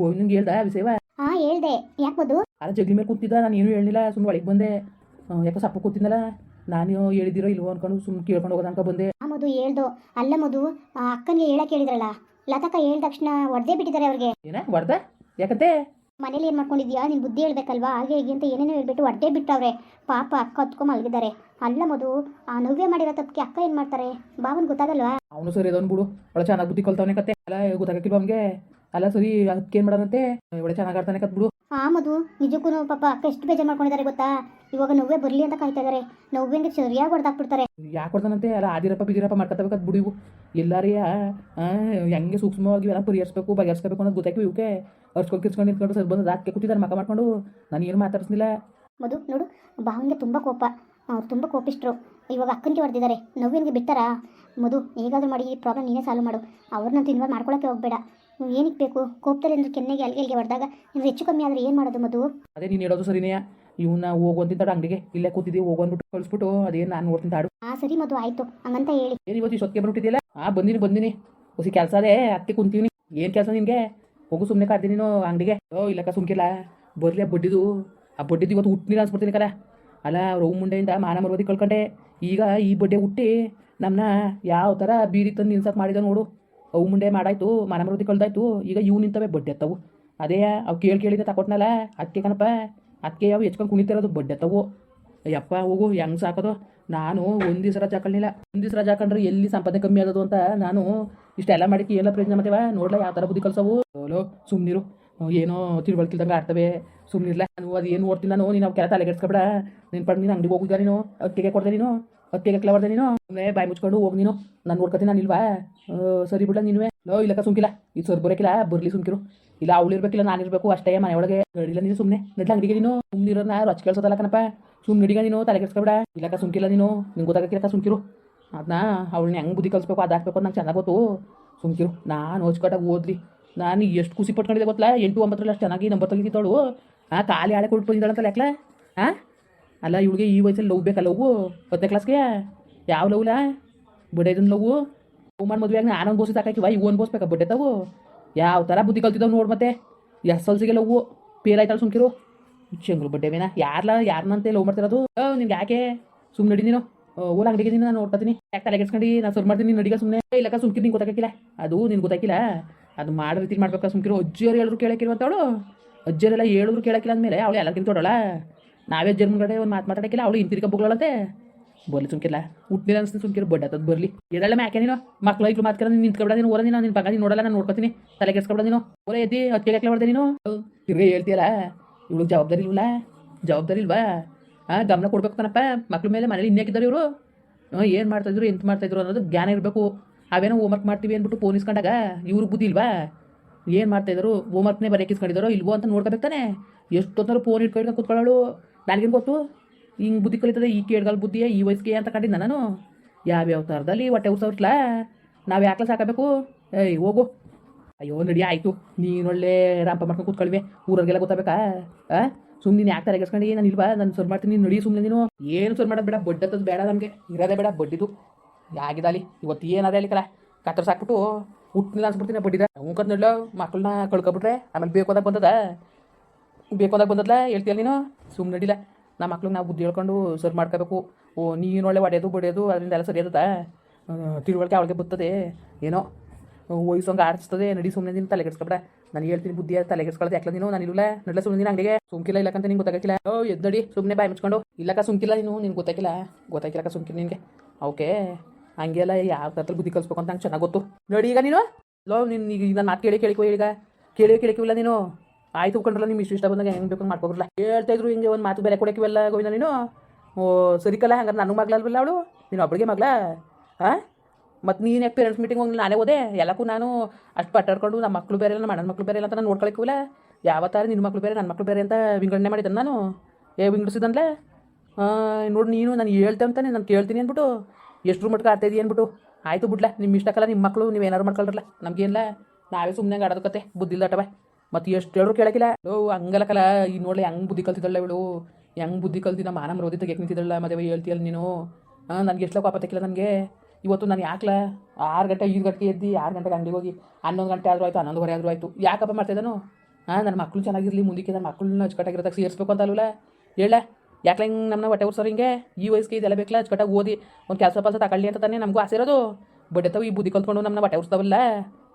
ಗೋವಿಂದಂಗೆ ಹೇಳ್ದ? ವಿಷಯವ ಹಾ ಹೇಳ್ದೆ. ಯಾಕೋದು ಅಲ್ಲ ಜಗ್ಲಿ ಮೇಲೆ ಕೂತಿದ್ದ ನಾನು ಏನು ಹೇಳಿಲ್ಲ ಸುಮ್ಮನೆ ಒಳಗೆ ಬಂದೆ. ಯಾಕೆ ಸಪ್ಪ ಕೂತಿದ್ನಲ್ಲ ನಾನು ಹೇಳಿದಿರೋ ಇಲ್ವೋ ಅನ್ಕೊಂಡು ಸುಮ್ಮನೆ ಕೇಳ್ಕೊಂಡು ಹೋಗೋದು ಅನ್ಕೊ ಬಂದೆ. ಆ ಮಧು ಹೇಳ್ದು. ಅಲ್ಲ ಮಧು ಆ ಅಕ್ಕನಿಗೆ ಹೇಳಕ್ ಹೇಳಿದ್ರಲ್ಲ ಲತಕ್ಕ ಹೇಳಿದ ತಕ್ಷಣ ಒಡ್ದೇ ಬಿಟ್ಟಿದ್ದಾರೆ ಅವ್ರಿಗೆ. ಏನ ಹೊಡೆದ ಯಾಕಂತೆ? ಮನೇಲಿ ಏನು ಮಾಡ್ಕೊಂಡಿದ್ಯಾ? ನಿನ್ನ ಬುದ್ಧಿ ಹೇಳ್ಬೇಕಲ್ವಾ? ಹಾಗೆ ಹೀಗೆ ಅಂತ ಏನೇನೋ ಹೇಳ್ಬಿಟ್ಟು ಒಡ್ದೇ ಬಿಟ್ಟವ್ರೆ. ಪಾಪ ಅಕ್ಕ ಹೊತ್ಕೊಂಡ್ ಮಲಗಿದ್ದಾರೆ. ಅಲ್ಲ ಮಧು ಆ ನವ್ಯ ಮಾಡಿರೋ ತಪ್ಪಿಗೆ ಅಕ್ಕ ಏನು ಮಾಡ್ತಾರೆ? ಬಾವನ್ ಗೊತ್ತಾಗಲ್ವಾ? ಅವನು ಸರಿ ಅದನ್ ಬಿಡು. ಒಳ್ಳೆ ಚೆನ್ನಾಗಿ ಬುದ್ಧಿ ಕಲ್ತವನೇ ಕತೆ. ಅಲ್ಲ ಗೊತ್ತಾಗಕ್ಕಿಲ್ವ ಅವ್ನಿಗೆ? ಅಲ್ಲ ಸರಿ ಅದಕ್ಕೆ ಏನು ಮಾಡೋದಂತೆ? ಒಳ್ಳೆ ಚೆನ್ನಾಗಿ ಆಡ್ತಾನೆ ಕತ್ ಬಿಡು. ಹಾ ಮಧು. ನಿಜಕ್ಕೂ ಪಾಪ ಅಕ್ಕ ಎಷ್ಟು ಬೇಜಾರು ಮಾಡ್ಕೊಂಡಿದ್ದಾರೆ ಗೊತ್ತಾ? ಇವಾಗ ನವ್ಯ ಬರಲಿ ಅಂತ ಕಾಯ್ತಾ ಇದ್ದಾರೆ ನವ್ಯಂಗೆ ಸರಿಯಾಗಿ ಹೊಡೆದಾಕ್ಬಿಡ್ತಾರೆ. ಯಾಕೆ ಕೊಡ್ತಾನಂತೆ ಅಲ್ಲ ಆದಿರಪ್ಪ ಬಿದಿರಪ್ಪ ಮಾಡ್ಕೊತಬೇಕತ್ ಬಿಡು ಇವು. ಎಲ್ಲಾರಿಯ ಹೆಂಗೆ ಸೂಕ್ಷ್ಮವಾಗಿ ಎಲ್ಲ ಪರಿಹರಿಸ್ಬೇಕು ಬಗೆಹರಿಸ್ಬೇಕು ಅನ್ನೋದು ಗೊತ್ತಾಯ್ತು ಇವಕ್ಕೆ ಅರ್ಸ್ಕೊಂಡು ಕಿರ್ಸ್ಕೊಂಡು ನಿಂತ್ಕೊಂಡು ಸರ್ ಬಂದು ರಾತ್ರಿ ಕೂತಿದ್ದಾರೆ ಮಕ ಮಾಡ್ಕೊಂಡು. ನಾನು ಏನು ಮಾತಾಡ್ಸ್ನಿಲ್ಲ ಮಧು ನೋಡು ಭಾವನಿಗೆ ತುಂಬ ಕೋಪ. ಅವ್ರು ತುಂಬ ಕೋಪಿಸ್ಟ್ರು ಇವಾಗ ಅಕ್ಕನಿಗೆ ಹೊಡೆದಿದ್ದಾರೆ. ನೋವಿನಿಗೆ ಬಿಡ್ತಾರಾ? ಮಧು ಈಗಾದರೂ ಮಾಡಿ ಈ ಪ್ರಾಬ್ಲಮ್ ನೀನೇ ಸಾಲ್ವ್ ಮಾಡು. ಅವ್ರನ್ನ ತಿನ್ವಾಗ ಮಾಡ್ಕೊಳಕ್ಕೆ ಹೋಗಬೇಡ. ಏನಕ್ಕೆ ಬೇಕು? ಕೋಪ್ತಾರೆ ಅಂದ್ರೆ ಕೆನ್ನೆಗೆ ಅಲ್ಗೆಲ್ಗೆ ಹೊಡೆದಾಗ ನೀವು ಹೆಚ್ಚು ಕಮ್ಮಿ ಆದರೆ ಏನು ಮಾಡೋದು ಮಧು? ಅದೇ ನೀನು ಹೇಳೋದು ಸರಿನೇ ಇವನ್ನ ಹೋಗುವಂತಿದ್ದ ಅಂಗಡಿಗೆ. ಇಲ್ಲೇ ಕೂತಿದ್ದೀವಿ ಹೋಗು ಅಂದ್ಬಿಟ್ಟು ಕಳಿಸ್ಬಿಟ್ಟು ಅದೇನು ನಾನು ನೋಡ್ತೀನಿ ಆಡು ಹಾಂ ಸರಿ ಮಧು ಆಯಿತು. ಹಂಗಂತ ಹೇಳಿ. ಏನು ಇವತ್ತು ಸೊಕ್ಕೆ ಬರ್ಬಿಟ್ಟಿದ್ದಿಲ್ಲ ಆ ಬಂದಿನಿ ಬಂದಿನಿ ಹೊಸಿ ಕೆಲಸ ಅದೇ ಅದಕ್ಕೆ ಕುಂತೀವಿ ಏನು ಕೆಲಸ ನಿನಗೆ? ಹೋಗು ಸುಮ್ಮನೆ ಕಾಡ್ತೀನಿ ನೀನು ಅಂಗಡಿಗೆ. ಓ ಇಲ್ಲಕ್ಕ ಸುಮ್ಕಿಲ್ಲ. ಬರ್ಲಿ ಆ ಬಡ್ಡಿದು. ಆ ಬಡ್ಡಿದು ಇವತ್ತು ಹುಟ್ಟಿನ ಅನ್ಸ್ಬಿಡ್ತೀನಿ ಕಲ ಅಲ್ಲ ರೌ ಮುಂಡೆಯಿಂದ ಮಾನ ಮರ್ವದಿ ಕಳ್ಕೊಂಡೆ. ಈಗ ಈ ಬಡ್ಡೆ ಹುಟ್ಟಿ ನಮ್ಮನ್ನ ಯಾವ ಥರ ಬೀದಿ ತಂದು ನಿಲ್ಸಕ್ಕೆ ಮಾಡಿದ ನೋಡು. ಅವು ಮುಂಡೆ ಮಾಡಾಯ್ತು ಮಾನ ಮೃದಿ ಕಳ್ದಾಯ್ತು, ಈಗ ಇವು ನಿಂತವೆ, ಬಡ್ಡೆ ಅತ್ತವು. ಅದೇ ಅವು ಕೇಳಿ ಕೇಳಿದ ತಕೊಟ್ನಲ್ಲ ಅದಕ್ಕೆ ಕಣಪ್ಪ ಅದಕ್ಕೆ ಅವು ಹೆಚ್ಕೊಂಡು ಕುಣಿತಿರೋದು, ಬಡ್ಡೆ ಅತ್ತವು. ಯಪ್ಪ ಹೋಗು, ಹೆಂಗ್ ಸಾಕೋದು? ನಾನು ಒಂದು ದಿವಸ ರಜಾ ಹಾಕೊಳ್ಳಿಲ್ಲ ಒಂದು ರಜಾ ಹಾಕೊಂಡ್ರೆ ಎಲ್ಲಿ ಸಂಪಾದನೆ ಕಮ್ಮಿ ಆಗೋದು ಅಂತ ನಾನು ಇಷ್ಟೆಲ್ಲ ಮಾಡಿಕ್ಕೆ ಎಲ್ಲ ಪ್ರಯೋಜನ ಮಾಡ್ತೇವ. ನೋಡ್ಲ, ಯಾವ ಥರ ಬುದ್ಧಿ ಕಲ್ಸವು? ಓಲೋ ಸುಮ್ಮನಿರು ಏನೋ ತಿಳುವಳಿಕಿಲ್ದಂಗೆ ಆಡ್ತವೆ. ಸುಮ್ಮನಿರ್ಲ ನಾನು ಅದು ಏನು ನೋಡ್ತೀನಿ ನಾನು? ನೀನು ಕೆಲ ತಲೆ ಕೆಡ್ಸ್ಕೊಬೇಡ ನಿನ್ನ ಪಡ್, ನೀನು ಅಂಗಡಿಗೆ ಹೋಗಿದ್ದ ನೀನು? ಅಕ್ಕಿಗೆ ಕೊಡ್ದೆ ನೀನು? ಅಕ್ಕಿಗೆ ಕೆಲ ನೀನು? ಸುಮ್ಮನೆ ಬಾಯಿ ಮುಚ್ಕೊಂಡು ಹೋಗಿ ನೀನು. ನಾನು ನೋಡ್ಕೊತೀನಿ ನಾನು ಇಲ್ವಾ? ಸರಿ ಬಿಡ್ಲ ನೀನುವೆ. ಲೋ ಇಲ್ಲಕ್ಕ ಸುಮ್ಕಿಲ್ಲ. ಇದು ಸರ್ ಬರೋಕಿಲ್ಲ, ಬರ್ಲಿ ಸುಮ್ಕಿರು. ಇಲ್ಲ, ಅವಳು ಇರ್ಬೇಕಿಲ್ಲ, ನಾನು ಇರಬೇಕು, ಅಷ್ಟೇ ಮನೆ ಒಳಗೆ. ನಡಿಲ್ಲ ನೀನು ಸುಮ್ಮನೆ ನಡ್ಲ ಅಂಗಡಿಗೆ ನೀನು. ಸುಮ್ಮನಿರೋನ ರೊಚ್ಚ ಕೇಳ್ಸೋದಲ್ಲ ಕಣಪ್ಪ. ಸುಮ್ಮನೆ ನಡಿಗ ನೀನು, ತಲೆ ಕೆಡ್ಸ್ಕೊಬೇಡ. ಇಲ್ಲಕ್ಕ ಸುಮ್ಕಿಲ್ಲ ನೀನು. ನಿಂಗೆ ಗೊತ್ತಾಗಕ್ಕಿಲ್ಲಕ್ಕ ಸುಮ್ಕಿರು. ಅದನ್ನ ಅವಳನ್ನ ಹೆಂಗೆ ಬುದ್ಧಿ ಕಲಿಸ್ಬೇಕು, ಅದು ಹಾಕ್ಬೇಕು ನಂಗೆ ಚೆನ್ನಾಗಿ ಗೊತ್ತು. ಸುಮ್ಕಿರು. ನಾನು ಹೋಚ್ಕೊಟ್ಟಾಗ ಓದ್ಲಿ. ನಾನು ಎಷ್ಟು ಖುಷಿ ಪಟ್ಕೊಂಡಿದ್ದೆ ಗೊತ್ತಲ್ಲ ಎಂಟು ಒಂಬತ್ತರಲ್ಲಿ ಅಷ್ಟು ಚೆನ್ನಾಗಿ ನಂಬರ್ ತೆಗಿತಿದ್ದವಳು. ಆ, ಖಾಲಿ ಆಳೆ ಕೊಟ್ಟು ಅಂತ ಯಾಕಲ? ಹಾಂ ಅಲ್ಲ, ಇವಳಿಗೆ ಈ ವಯಸ್ಸಲ್ಲಿ ಲವ್ ಬೇಕಲ್ಲ ಲವ್ ಹತ್ತನೇ ಕ್ಲಾಸ್ಗೆ ಯಾವ ಲವ್ಲ ಬಡೇದನ್ ಲವ್ ಲವ್ ಮಾಡಿ ಮದುವೆ ನಾನು ಅನ್ಬೋಸಿ ಸಾಕಾಕಿವ ಇವು ಅನ್ಬೋಸ್ಬೇಕಾ ಬಡ್ಡೆ ತಾವು ಯಾವ ಥರ ಬುದ್ಧಿ ಕಲ್ತಿದ್ದಾವೆ ನೋಡು ಮತ್ತೆ. ಎಸ್ ಎಲ್ ಸಿಗೆ ಲವ್ ಪೇರ್ ಆಯ್ತಲ್ಲ ಸುಮ್ಕಿರು. ಚೆಂಗ್ಳು ಬಡ್ಡೆ ಮೇನ. ಯಾರ್ಲ ಯಾರನ್ನಂತೆ ಲವ್ ಮಾಡ್ತಿರೋದು? ನಿನ್ಗೆ ಯಾಕೆ? ಸುಮ್ಮನೆ ನಡಿ ನೀನು. ಓಲ ಅಂಗಡಿಗೆ ನೀನು ನೋಡ್ತೀನಿ ಯಾಕೆ ತಲೆ ಕೆಡ್ಸ್ಕೊಂಡು? ನಾನು ಸರ್ ಮಾಡ್ತೀನಿ ನಡಿಗೆ ಸುಮ್ಮನೆ ಇಲ್ಲಕ್ಕ, ಸುಮ್ಕಿರು, ನಿಂಗೆ ಗೊತ್ತಾಗಿಲ್ಲ ಅದು ನಿನ್ಗೆ ಗೊತ್ತಾಗಿಲ್ಲ ಅದು ಮಾಡೋ ರೀತಿ ಮಾಡ್ಬೇಕಾ ಸುಮ್ಕಿರು? ಅಜ್ಜಿಯವ್ರು ಹೇಳಿದ್ರು ಕೇಳಕ್ಕಿರುವಂತವಳು ಅಂತವಳು ಅಜ್ಜರೆಲ್ಲ ಹೇಳಿದ್ರು ಕೇಳಕ್ಕಿಲ್ಲ ಅಂದಮೇಲೆ ಅವಳು ಎಲ್ಲಕ್ಕಿಂತ ತೊಡೋಳ ನಾವೇ ಜರ್ಮನ್ ಕಡೆ ಒಂದು ಮಾತು ಮಾತಾಡಕ್ಕಿಲ್ಲ, ಅವಳು ಇಂತಿರ್ಕ ಬಗ್ಗಳಂತೆ ಬರ್ಲಿ ಸುಮ್ಕಿಲ್ಲ ಹುಟ್ಟಿಲ್ಲ ಅನ್ಸ್ತೀನಿ ಸುಮ್ಕಿರು ಬಡ್ಡೆ ಅದು ಬರ್ಲಿ. ಇದೆಲ್ಲ ಮ್ಯಾಕೆ ನೀನು? ಮಕ್ಳು ಐಕ್ಳು ನೀನು ನಿಂತ್ಕೊಬಿಡ ನೀನು ಓರ ನೀನು ನಿನ್ನ ಪಕ್ಕ ನೋಡಲ್ಲ, ನಾನು ನೋಡ್ಕೊತೀನಿ. ತಲೆ ಕೆಡ್ಸ್ಕೊಬಿಡ ನೀನು. ಓರ ಎದ್ದಿ ಹತ್ತಿಗೆ ಕೇಳಕ್ಕೆ ಹೊಡೆದೆ ನೀನು. ತಿರ್ಗಿ ಹೇಳ್ತೀಯಲ್ಲ, ಇವಳು ಜವಾಬ್ದಾರಿ ಇಲ್ವಲ್ಲ? ಜವಾಬ್ದಾರಿ ಇಲ್ವಾ? ಹಾಂ ಗಮನ ಕೊಡ್ಬೇಕು ಕಣಪ್ಪ. ಮಕ್ಳ ಮೇಲೆ ಮನೇಲಿ ಇನ್ಯಾಕಿದ್ದಾರೆ ಇವರು. ಏನು ಮಾಡ್ತಾಯಿದ್ರು ಎಂತ ಮಾಡ್ತಾಯಿದ್ರು ಅನ್ನೋದು ಜ್ಞಾನ ಇರಬೇಕು. ಅವೇನೋ ಹೋಮ್ವರ್ಕ್ ಮಾಡ್ತೀವಿ ಅಂದ್ಬಿಟ್ಟು ಫೋನ್ ಇಸ್ಕೊಂಡಾಗ ಇವ್ರಿಗೆ ಬುದ್ಧಿ ಇಲ್ವಾ? ಏನು ಮಾಡ್ತಾಯಿದ್ರು ಹೋಮ್ವರ್ಕ್ನೇ ಬರೆಯಕ್ಕೆ ಇಸ್ಕೊಂಡಿದ್ದಾರೋ ಇಲ್ವೋ ಅಂತ ನೋಡ್ಕೋಬೇಕು ತಾನೆ? ಎಷ್ಟೊತ್ತಾರು ಫೋನ್ ಇಟ್ಕೊಂಡು ಕೂತ್ಕೊಳ್ಳೋಳು. ನನಗೇನು ಗೊತ್ತು ಹಿಂಗೆ ಬುದ್ಧಿ ಕಲಿತದೆ, ಈ ಕೇಳ್ಗಲ್ ಬುದ್ಧಿಯ ಈ ವಯಸ್ಸಿಗೆ ಅಂತ ಕಂಡಿದ್ದ ನಾನು? ಯಾವ್ಯಾವ ಥರದಲ್ಲಿ ಹೊಟ್ಟೆ ಉರ್ಸೋರ್ಸ್ಲ ನಾವು ಯಾಕೆ ಸಾಕಬೇಕು ಏಯ್, ಹೋಗು. ಅಯ್ಯೋ, ನಡಿ, ಆಯಿತು. ನೀನೊಳ್ಳೆ ರಾಂಪ ಮಾಡ್ಕೊಂಡು ಕೂತ್ಕೊಳ್ವೆ. ಊರವ್ರಿಗೆಲ್ಲ ಗೊತ್ತಾಗಬೇಕಾ? ಆ? ಸುಮ್ಮನೆ ಯಾಕೆ ತಲೆಗೆಸ್ಕೊಂಡು ನಾನು ಇಲ್ವಾ? ನಾನು ಸುರು ಮಾಡ್ತೀನಿ. ನೀನು ನಡಿ ಸುಮ್ಮನೆ ನೀನು. ಏನು ಸುರು ಮಾಡೋದು ಬೇಡ. ಬಡ್ಡತ್ತದು ಬೇಡ ನಮಗೆ. ಇರೋದೇ ಬೇಡ. ಬಡ್ಡಿದು. ಯಾಗಿದಾಲಿ ಇವತ್ತು ಏನಾದ ಅಲ್ಲಿ ಕಲ? ಕತ್ತರ್ ಸಾಕ್ಬಿಟ್ಟು ಹುಟ್ಟಿನ ಅನ್ಸ್ಬಿಡ್ತೀನಿ ಬಡ್ಡಿದ. ಮುಖದ್ ನೋಡ್ಲೋ ಮಕ್ಕಳನ್ನ ಕಳ್ಕೊಬಿಟ್ರೆ ಆಮೇಲೆ ಬೇಕಾದಾಗ ಬಂದದ. ಬೇಕೋದಾಗ ಬಂದದ್ಲ? ಹೇಳ್ತೀಯಲ್ಲ ನೀನು? ಸುಮ್ಮನೆ ನಡಿಲ್ಲ ನಮ್ಮ ಮಕ್ಳಿಗೆ ನಾವು ಬುದ್ಧಿ ಹೇಳ್ಕೊಂಡು ಸರ್ ಮಾಡ್ಕೋಬೇಕು. ಓ, ನೀನು ಒಳ್ಳೆ ಹೊಡೆಯೋದು ಬಡಿಯೋದು ಅದರಿಂದ ಎಲ್ಲ ಸರಿ ತಿಳುವಳಿಕೆ ಅವಳಿಗೆ ಬರ್ತದೆ. ಏನೋ ವಯಸ್ಸಂಗೆ ಆರಿಸ್ತದೆ ನಡಿ ಸುಮ್ಮನೆ ನೀನು ತಲೆ ಕೆಡ್ಸ್ಕೊಬೇಡ. ನಾನು ಹೇಳ್ತೀನಿ ಬುದ್ಧಿ ತಲೆ ಕೆಡ್ಸ್ಕೊಳ್ಳೋದು ಯಾಕಲ ನೀನು? ನಾನು ಇಲ್ಲ ನಡಲ ಸುಮ್ಮನೆ ನೀನು ಅಂಗಡಿಗೆ. ಸುಮ್ಕಿಲ್ಲ ಇಲ್ಲಕ್ಕಂತ ನಿಂಗೆ ಗೊತ್ತಾಗಿಲ್ಲ ಓ ಎದ್ದು ನಡಿ. ಸುಮ್ಮನೆ ಬಾಯಿ ಮುಚ್ಕೊಂಡು. ಇಲ್ಲಕ್ಕ ಸುಮ್ಕಿಲ್ಲ ನೀನು? ನಿನ್ಗೆ ಗೊತ್ತಾಗಿಲ್ಲ ಗೊತ್ತಾಗಿಲ್ಲಕ್ಕ ಸುಮ್ಕಿಲ್ಲ ನಿನಗೆ. ಓಕೆ. ಹಂಗೆಲ್ಲ ಯಾವ ಥರ ಬುದ್ಧಿ ಕಲ್ಸ್ಬೇಕು ಅಂತ ನಂಗೆ ಚೆನ್ನಾಗಿ ಗೊತ್ತು. ನೋಡಿ ಈಗ ನೀನು. ಲೋ, ನೀನು ಈಗ ನಾನು ಮಾತು ಕೇಳಿ ಕೇಳಿಕೋ ಈಗ. ಕೇಳಿ ಕೇಳಿಕಿಲ್ಲ ನೀನು. ಆಯ್ತು ಕಂಡ್ರಲ್ಲ ನಿಮ್ಮ ಇಷ್ಟ ಇಷ್ಟ ಬಂದಾಗ ಹೆಂಗೆ ಬೇಕು ಮಾಡ್ಕೊಬರಲ್ಲ ಹೇಳ್ತಾ ಇದ್ರು ಹಿಂಗೆ ಒಂದು ಮಾತು ಬೇರೆ ಕೊಡಕ್ಕಿವೆಲ್ಲ ಗೋವಿಂದ ನೀನು. ಓ ಸರಿಕಲ್ಲ ಹಂಗಾರೆ ನನಗೆ ಮಗ್ಲಲ್ವಲ್ಲ ಅವಳು? ನೀನು ಒಬ್ಬಳಿಗೆ ಮಗ್ಲ ಹಾಂ ಮತ್ತು ನೀನು ಯಾಕೆ ಪೇರೆಂಟ್ಸ್ ಮೀಟಿಂಗ್ ಹೋಗಿ ನಾನೇ ಹೋದೆ? ಎಲ್ಲಕ್ಕೂ ನಾನು ಅಷ್ಟು ಪಟ್ಟಾಡ್ಕೊಂಡು ನಮ್ಮ ಮಕ್ಕಳು ಬೇರೆ ಇಲ್ಲ ನಮ್ಮ ಅಣ್ಣನ ಮಕ್ಕಳು ಬೇರೆ ಇಲ್ಲ ಅಂತ ನಾನು ನೋಡ್ಕೊಳಕ್ಕಿಲ್ಲ ಯಾವತ್ತಾರ ನಿನ್ನ ಮಕ್ಕಳು ಬೇರೆ ನನ್ನ ಮಕ್ಕಳು ಬೇರೆ ಅಂತ ವಿಂಗಡಣೆ ಮಾಡಿದ್ದೆ ನಾನು. ಏ ವಿಂಗಡಿಸಿದಂದ್ಲೆ ನೋಡಿ ನೀನು, ನಾನು ಹೇಳ್ತೆ ಅಂತಾನೆ, ನಾನು ಕೇಳ್ತೀನಿ ಅಂದ್ಬಿಟ್ಟು ಎಷ್ಟು ಮಟ್ಟ ಆಡ್ತಾ ಅಂದ್ಬಿಟ್ಟು, ಆಯಿತು ಬಿಡ್ಲಾ ನಿಮ್ಮ ಇಷ್ಟಕ್ಕಲ್ಲ ನಿಮ್ಮ ಮಕ್ಕಳು ನೀವು ಏನಾರು ಮಾಡ್ಕೊಳ್ರಲ್ಲ ನಮಗೇನಿಲ್ಲ ನಾವೇ ಸುಮ್ಮನೆ ಆಡೋದಕ್ಕತ್ತೆ ಬುದ್ಧಿಲ್ಲ ಬುದ್ಧಿ ಇಲ್ದಾಟವ ಮತ್ತು ಎಷ್ಟು ಹೇಳಿದ್ರು ಕೇಳಕ್ಕಿಲ್ಲ ಓ ಹಂಗಲ್ಲಕಲ್ಲ ಈ ನೋಡ್ಲಿ ಹೆಂಗೆ ಬುದ್ಧಿ ಕಲ್ತಿದ್ದಲ್ಲ ಇವಳು? ಹೆಂಗ್ ಬುದ್ಧಿ ಕಲ್ತಿ? ನಮ್ಮ ಮಾನ ಮರೋದಿ ತೆಗೆಕ್ ನಿಂತಿದ್ದಾಳ ಮದುವೆ ಹೇಳ್ತೀಯಲ್ಲ ನೀನು? ಹಾಂ, ನನಗೆ ಎಷ್ಟು ಕೋಪ ತೆಕ್ಕಿಲ್ಲ ನನಗೆ. ಇವತ್ತು ನಾನು ಯಾಕಲ? ಆರು ಗಂಟೆ, ಐದು ಗಂಟೆಗೆ ಎದ್ದು, ಆರು ಗಂಟೆಗೆ ಅಂಗಡಿಗೆ ಹೋಗಿ, ಹನ್ನೊಂದು ಗಂಟೆ ಆದರೂ ಆಯ್ತು ಹನ್ನೊಂದುವರೆ ಆದರೂ ಆಯ್ತು. ಯಾಕಪ್ಪ ಮಾಡ್ತಾಯಿದ್ದಾನು ಹಾಂ ನನ್ನ ಮಕ್ಕಳು ಚೆನ್ನಾಗಿರಲಿ, ಮುಂದಕ್ಕೆ ನನ್ನ ಮಕ್ಕಳನ್ನ ಅಚ್ಚುಕಟ್ಟಾಗಿರೋದಾಗ ಸೇರಿಸ್ಬೇಕು ಅಂತ ಅಲ್ವಲ್ಲ ಹೇಳ ಯಾಕೆ ಹಿಂಗೆ ನಮ್ಮನ್ನ ಹೊಟ್ಟೆ ಉರ್ಸೋರು ಹಿಂಗೆ? ಈ ವಯಸ್ಸಿಗೆ ಇದೆಲ್ಲ ಬೇಕಲ್ಲ ಅಚ್ಚುಕಟ್ಟಾಗಿ ಓದಿ, ಒಂದು ಕೆಲಸ ಪಲ್ಸ ತಗೊಳ್ಳಿ ಅಂತ ತಾನೇ ನಮಗೂ ಆಸೆ ಇರೋದು. ಬಡ್ಡೆತಾವು ಈ ಬುದ್ಧಿ ಕಲ್ತ್ಕೊಂಡು ನಮ್ಮನ್ನ ಹೊಟ್ಟೆ ಉರ್ಸ್ತಾವಲ್ಲ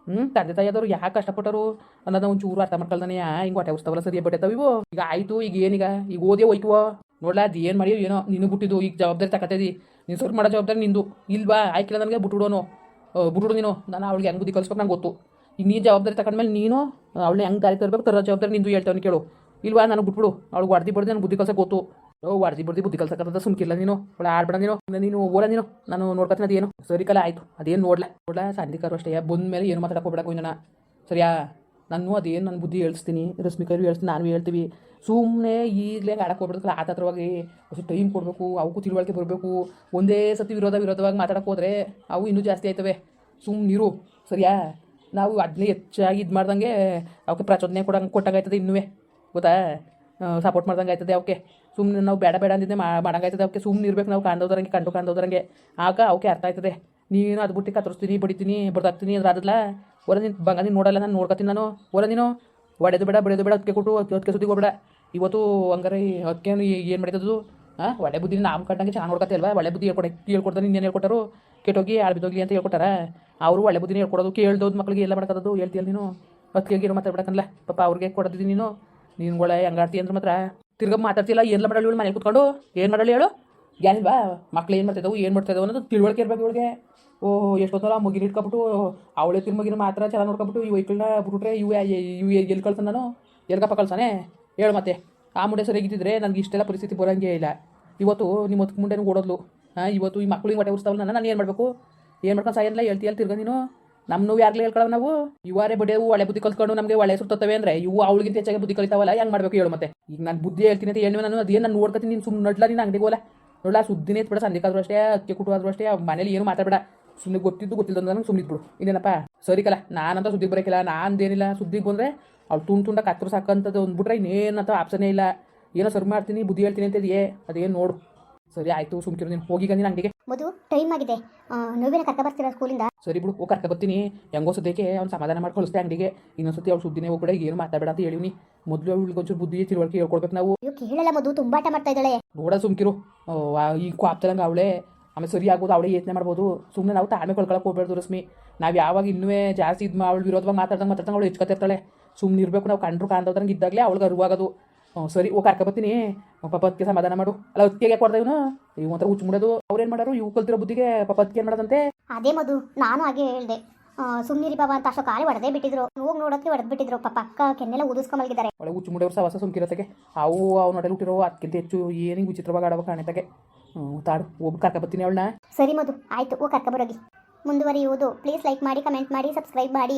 ಹ್ಞೂ ತಂದೆ ತಾಯಿ ಆದವ್ರು ಯಾಕೆ ಕಷ್ಟಪಟ್ಟರು ಅನ್ನೋದು ಒಂದು ಚೂರು ಅರ್ಥ ಮಾಡ್ಕೊಳ್ದಾನೆ ಹಿಂಗೆ ಹೊಟ್ಟೆ ಉಸ್ತವಲ್ಲ ಸರಿ ಇವು. ಈಗ ಆಯಿತು, ಈಗ ಏನೀಗ ಈಗ? ಓದೇ ಹೋಯ್ತುವ ನೋಡ್ಲಾ, ಅದು ಏನು ಮಾಡಿ ಏನೋ ನೀನು ಬಿಟ್ಟಿದ್ದು ಈಗ ಜವಾಬ್ದಾರಿ ತಕತಿದಿ ನೀನು ಸರ್ ಮಾಡೋ ಜವಾಬ್ದಾರಿ ನಿಂದು. ಇಲ್ವಾ? ಆಯ್ಕಿಲ್ಲ ನನಗೆ ಬಿಟ್ಬಿಡೋನು ಬಿಟ್ಬಿಡು ನೀನು. ನಾನು ಅವಳಿಗೆ ಹೆಂಗೆ ಬುದ್ಧಿ ಕಲಿಸ್ಬೇಕು ನಂಗೆ ಗೊತ್ತು. ಈಗ ನೀ ಜವಾಬ್ದಾರಿ ತಗೊಂಡ್ಮೇಲೆ ನೀನು, ಅವಳನ್ನ ಹೆಂಗೆ ದಾರಿ ತರಬೇಕು ತರೋ ಜವಾಬ್ದಾರಿ ನಿಂದು ಹೇಳ್ತಾವನು ಕೇಳು. ಇಲ್ವಾ? ನನಗೆ ಬಿಟ್ಬಿಡು. ಅವಳು ಹೊಡ್ದಿ ಬಡ್ದು ನನಗೆ ಬುದ್ಧಿ ಕಲ್ಸಕ್ಕೆ ಗೊತ್ತು. ಓ ವಾರ್ಜಿ ಬರ್ದಿ ಬುದ್ಧಿ ಕಲ್ಸಕ್ಕಂತ ಸುಮ್ಕಿಲ್ಲ ನೀನು. ಒಳ್ಳೆ ಆಡ್ಬೇಡ ನೀನು. ನೀನು ಓಲ ನೀನು. ನಾನು ನೋಡ್ಕೊತೀನಿ ಅದೇನು. ಸರಿ ಕಲ, ಆಯಿತು. ಅದೇನು ನೋಡ್ಲ? ನೋಡ್ಲ? ಸಂಧಿಕರು ಅಷ್ಟೇ. ಬಂದ ಮೇಲೆ ಏನು ಮಾತಾಡಕ್ಕೆ ಹೋಗ್ಬೇಡ ಕುಂಜನ ಸರಿಯಾ? ನಾನು ಅದೇನು ನನ್ನ ಬುದ್ಧಿ ಹೇಳ್ತೀನಿ ರಶ್ಮಿಕರು ಹೇಳ್ತೀನಿ ನಾನು ಹೇಳ್ತೀವಿ. ಸುಮ್ಮನೆ ಈಗಲೇ ಆಡಕ್ಕೆ ಆ ಥರವಾಗಿ ಹೊಸ ಟೈಮ್ ಕೊಡಬೇಕು ಅವಕ್ಕೂ ತಿಳುವಳಿಕೆ ಬರಬೇಕು. ಒಂದೇ ಸತಿ ವಿರೋಧ ವಿರೋಧವಾಗಿ ಮಾತಾಡಕ್ಕೆ ಹೋದರೆ ಅವು ಇನ್ನೂ ಜಾಸ್ತಿ ಆಯ್ತವೆ. ಸುಮ್ಮನಿರು ಸರಿಯಾ? ನಾವು ಅದನ್ನೇ ಹೆಚ್ಚಾಗಿ ಇದು ಮಾಡ್ದಂಗೆ ಅವಕ್ಕೆ ಪ್ರಚೋದನೆ ಕೊಡಂಗೆ, ಕೊಟ್ಟಂಗಾಯ್ತದೆ ಇನ್ನೂ ಗೊತ್ತಾ? ಸಪೋರ್ಟ್ ಮಾಡ್ದಂಗೆ ಆಯ್ತದೆ. ಅವಕ್ಕೆ ಸುಮ್ಮನೆ ನಾವು ಬೇಡ ಬೇಡ ಅಂದಿದ್ದೆ ಮಾಡಂಗಾಯ್ತದೆ ಅವಕ್ಕೆ ಸುಮ್ಮನೆ ಇರ್ಬೇಕು ನಾವು ಕಾಣ್ದೋದ್ರಂಗೆ ಕಂಡು ಕಾಣ್ದೋದ್ರಂಗೆ ಆಗ ಅವಕ್ಕೆ ಅರ್ಥ ಆಯ್ತದೆ. ನೀನು ಅದು ಬಿಟ್ಟು ಕತ್ತರಿಸ್ತೀನಿ, ಬಡಿತೀನಿ, ಬಡ್ದಾಕ್ತೀನಿ ಅಂದ್ರೆ ಅದಲ್ಲ ಹೊರ ನೀನು ಬಂಗ ನೋಡಲ್ಲ, ನಾನು ನೋಡ್ಕೊತೀನಿ ನಾನು. ಹೊರ ನೀನು, ಒಡೆದು ಬೇಡ ಬಡಿಯೋದು ಬೇಡ ಅದಕ್ಕೆ ಕೊಟ್ಟು ಅದಕ್ಕೆ ಸುದ್ದಿ ಕೊಡಬೇಡ ಇವತ್ತು ಹಂಗಾರೆ ಅದಕ್ಕೆ ಏನು ಮಾಡಿದ್ದು ಹಾಂ ಒಳ್ಳೆ ಬುದ್ಧಿ ನಾವು ಕಟ್ಟಂಗೆ ಚೆನ್ನಾಗಿ ನೋಡ್ಕೊತೆ ಅಲ್ವಾ? ಒಳ್ಳೆ ಬುದ್ಧಿ ಹೇಳ್ಕೊಡ ಹೇಳ್ಕೊಡ್ತಾರೆ ಇನ್ನೇನು ಹೇಳ್ಕೊಟ್ಟರು? ಕೆಟ್ಟೋಗಿ ಆಳ್ಬಿದ್ದೋಗಿ ಅಂತ ಹೇಳ್ಕೊಟ್ಟಾರ? ಅವರು ಒಳ್ಳೆ ಬುದ್ಧಿನೇ ಹೇಳ್ಕೊಡೋದು, ಕೇಳ್ದೋದು ಮಕ್ಳಿಗೆ ಎಲ್ಲ ಮಾಡ್ಕೋದು ಹೇಳ್ತೀಯಲ್ಲ ನೀನು? ಅದಕ್ಕೆ ಏನೋ ಮಾತಾಡ್ಬೇಕಲ್ಲ ಪಾಪ ಅವ್ರಿಗೆ ಕೊಡೋದಿದ್ದೀನಿ ನೀನು. ನೀನುಗಳೇ ಹೆಂಗಾಡ್ತಿ ಅಂದ್ರೆ ಮಾತ್ರ. ತಿರ್ಗ ಮಾತಾಡ್ತಿಲ್ಲ, ಏನ್ ಮಾಡಲಿ ಇವಳು ಮನೇಲಿ ಕುತ್ಕೊಂಡು? ಏನು ಮಾಡಲಿ ಹೇಳು? ಏನಿಲ್ವಾ ಮಕ್ಳು ಏನು ಮಾಡ್ತಿದ್ದವು ಏನು ಮಾಡ್ತಿದ್ದವು ಅನ್ನೋದು ತಿಳುವಳಿಕೆ ಇರ್ಬೇಕು ಇವಳಿಗೆ. ಓಹ್, ಎಷ್ಟೊತ್ತಲ್ಲ ಮುಗಿನ ಇಟ್ಕೊಬಿಟ್ಟು ಅವಳೆ ತಿರ್ಮಗಿನ ಮಾತ್ರ ಚೆನ್ನಾಗಿ ನೋಡ್ಕೊಬಿಟ್ಟು, ಈ ವೈಕಲ್ನ ಬಿಟ್ಬಿಟ್ರೆ ಇವು ಇವು ಎಲ್ಲಿ ಕಳ್ತಾನೆ ನಾನು? ಎಲ್ಗಪ್ಪ ಕಳ್ಸಾನೆ? ಹೇಳು ಮತ್ತೆ. ಆ ಮುಂಡೆ ಸರಿಯಾಗಿದ್ದಿದ್ರೆ ನನಗೆ ಇಷ್ಟೆಲ್ಲ ಪರಿಸ್ಥಿತಿ ಬರೋಂಗೆ ಇಲ್ಲ. ಇವತ್ತು ನಿಮ್ಮ ಹೊತ್ತು ಮುಂಡೆನೂ ಓಡೋದ್ಲು. ಹಾಂ, ಇವತ್ತು ಈ ಮಕ್ಳಿಗೆ ಹೊಟ್ಟೆ ಉರ್ಸ್ತಾವಲ್ಲ ನಾನು ಏನು ಮಾಡಬೇಕು? ಏನು ಮಾಡ್ಕೊಂಡು ಸಾಯಲ್ಲ ಹೇಳ್ತೀಯಲ್ಲ ತಿರ್ಗ ನೀನು? ನಮ್ಮ ನೋವು ಯಾರ್ಲಿ ನಾವು? ಇವರೇ ಬಡಿಯ ಒಳ್ಳೆ ಬುದ್ಧಿ ಕಲ್ತ್ಕೊಂಡು ನಮಗೆ ಒಳ್ಳೆ ಸುತ್ತವೆ ಅಂದ್ರೆ ಇವು ಅವಳಿಗಿಂತ ಹೆಚ್ಚಾಗಿ ಬುದ್ಧಿ ಕಲಿತಾವಲ್ಲ, ಹೆಂಗ್ ಮಾಡ್ಬೇಕು ಹೇಳು ಮತ್ತೆ? ಈಗ ನಾನು ಬುದ್ಧಿ ಹೇಳ್ತೀನಿ ಅಂತ ಹೇಳಿ ನಾನು, ಅದೇನು ನಾನು ನೋಡ್ಕೊತೀನಿ, ನೀನು ಸುಮ್ಮನೆ ನಡ್ಲ ನೀನು ಅಂಗಡಿಗೆ ಹೋಗಲ್ಲ ನೋಡ್ಲ, ಸುದ್ದಿನೇ ಎತ್ಬೇಡ ಸಂಧಿಕಾದ್ರು ಅಷ್ಟೇ, ಅಕ್ಕಿ ಕುಟುವಾದ್ರು ಅಷ್ಟೇ, ಮನೇಲಿ ಏನು ಮಾತಾಡಬೇಡ. ಸುಮ್ಮನೆ ಗೊತ್ತಿದ್ದು ಗೊತ್ತಿಲ್ಲ ನನಗೆ ಸುಮ್ಮನೆ ಇದ್ಬಿಡು. ಇನ್ನೇನಪ್ಪ? ಸರಿ ಕಲ, ನಾನಂತ ಬರೋಕಿಲ್ಲ ನಾನ್ದೇನಿಲ್ಲ ಸುದ್ದಿಗೆ ಬಂದ್ರೆ ಅವ್ಳು ತುಂಡು ತುಂಡ ಕತ್ತರು ಸಾಕಂಥದ್ದು ಅಂದ್ಬಿಟ್ರೆ ಇನ್ನೇನಂತ ಆಪ್ಷನ್ ಇಲ್ಲ. ಏನೋ ಸರ್ ಮಾಡ್ತೀನಿ, ಬುದ್ಧಿ ಹೇಳ್ತೀನಿ ಅಂತ ಅದೇನು ನೋಡು. ಸರಿ ಆಯ್ತು ಸುಮ್ಕಿರು ನೀನು ಹೋಗಿ ನೀನು ಅಂಗಡಿಗೆ. ಮಧು ಟೈಮ್ ಆಗಿದೆ. ನೋವಿನ ಕರ್ಕ ಬರ್ತೀರಾ ಸ್ಕೂಲಿಂದ ಸರಿ ಬಿಡು ಹೋಗಿ ಕರ್ಕ ಬರ್ತೀನಿ. ಹೆಂಗೋ ಸದ್ಯಕ್ಕೆ ಅವ್ನು ಸಮಾಧಾನ ಮಾಡಿ ಕಳಿಸ್ತೆ ಅಂಗಡಿಗೆ. ಇನ್ನೊಂದ್ಸತಿ ಅವ್ಳು ಸುದ್ದಿನೇ ಹೋಗ್ಬೇಡ ಏನು ಮಾತಾಡಬೇಡ ಅಂತ ಹೇಳಿವ್ನಿ. ಮೊದಲು ಅವಳಿಗೆ ಒಂಚೂರು ಬುದ್ಧಿ ತಿಳುವಳಿಕೆ ಹೇಳ್ಕೊಡ್ಬೇಕು ನಾವು. ಅಯ್ಯೋ ಕೇಳಲ್ಲ ಮಧು ತುಂಬಾ ಆಟ ಮಾಡ್ತಾ ಇದ್ದಾಳೆ. ನೋಡ ಸುಮ್ಕಿರು ಈ ಕ್ವಾಪ್ತರಂಗೆ ಅವಳೆ. ಆಮೇಲೆ ಸರಿ ಆಗೋದು ಅವಳೇ ಯೋಚನೆ ಮಾಡ್ಬೋದು. ಸುಮ್ಮನೆ ನಾವು ತಾಳ್ಮೆ ಕಳ್ಕೊಳಕ್ಕೆ ಹೋಗ್ಬೇಡ್ದು ರಶ್ಮಿ. ನಾವು ಯಾವಾಗ ಇನ್ನೂ ಜಾಸ್ತಿ ಇದ್ಮ ಅವಳು ವಿರೋಧವಾಗಿ ಮಾತಾಡ್ದಂಗೆ ಮಾತಾಡ್ದಂಗೆ ಅವಳು ಹೆಚ್ಕೊತಿರ್ತಾಳೆ ಸುಮ್ಮನೆ ಇರಬೇಕು ನಾವು ಕಂಡ್ರು ಕಾಣ್ದಂಗೆ ಇದ್ದಾಗಲೇ ಅವಳಿಗೆ ಅರಿವಾಗೋದು. ಸರಿ ಓ ಕರ್ಕೊಬತ್ತೀನಿ ಪಾಪ ಅದಕ್ಕೆ ಸಮಾಧಾನ ಮಾಡು. ಅಲ್ಲ ಅದಕ್ಕೆ ಕೊಡ್ದ ಇವನು? ಇವ್ ಒಂಥರ ಹುಚ್ಚು ಮುಡೋದು. ಅವ್ರೇನು ಮಾಡೋರು? ಇವು ಕಲ್ತಿರೋ ಬುದ್ಧಿಗೆ ಪಾಪ ಅದಕ್ಕೆ ಏನು ಮಾಡೋದಂತೆ? ಅದೇ ಮದು ನಾನು ಹಾಗೆ ಹೇಳಿದೆ. ಸುಮ್ಮನಿರಿ ಬಾಬಾ ಅಂತ ಅಷ್ಟು ಕಾಲಿ ಹೊಡೆದೇ ಬಿಟ್ಟಿದ್ರು. ಹೋಗಿ ನೋಡೋಕ್ಕೆ ಹೊಡೆದು ಬಿಟ್ಟಿದ್ರು. ಪಾಪ ಅಕ್ಕ ಕೆನ್ನೆಲ್ಲ ಊದಿಸ್ಕೊಂಬಲ್ಗಿದ್ದಾರೆ ಒಳ್ಳೆ ಹುಚ್ಚು ಮುಡೋರು ಸವಾಸ ಸುಮ್ಕಿರತ್ತೆ ಅವು ಅವ್ನ ಹೊಟ್ಟೆಲಿ ಹುಟ್ಟಿರೋ ಅದಕ್ಕಿಂತ ಹೆಚ್ಚು ಏನಿಗೆ ವಿಚಿತ್ರವಾಗಿ ಆಡೋ ಕಾಣೆತಾಗೆ ಹ್ಞೂ ತಾಡು ಒಬ್ಬ ಕರ್ಕೊಬತ್ತೀನಿ ಅವಳನ್ನ. ಸರಿ ಮದು ಆಯಿತು ಓ ಕರ್ಕ ಬರೋಗಿ. ಮುಂದುವರಿಯುವುದು ಪ್ಲೀಸ್ ಲೈಕ್ ಮಾಡಿ ಕಮೆಂಟ್ ಮಾಡಿ ಸಬ್ಸ್ಕ್ರೈಬ್ ಮಾಡಿ.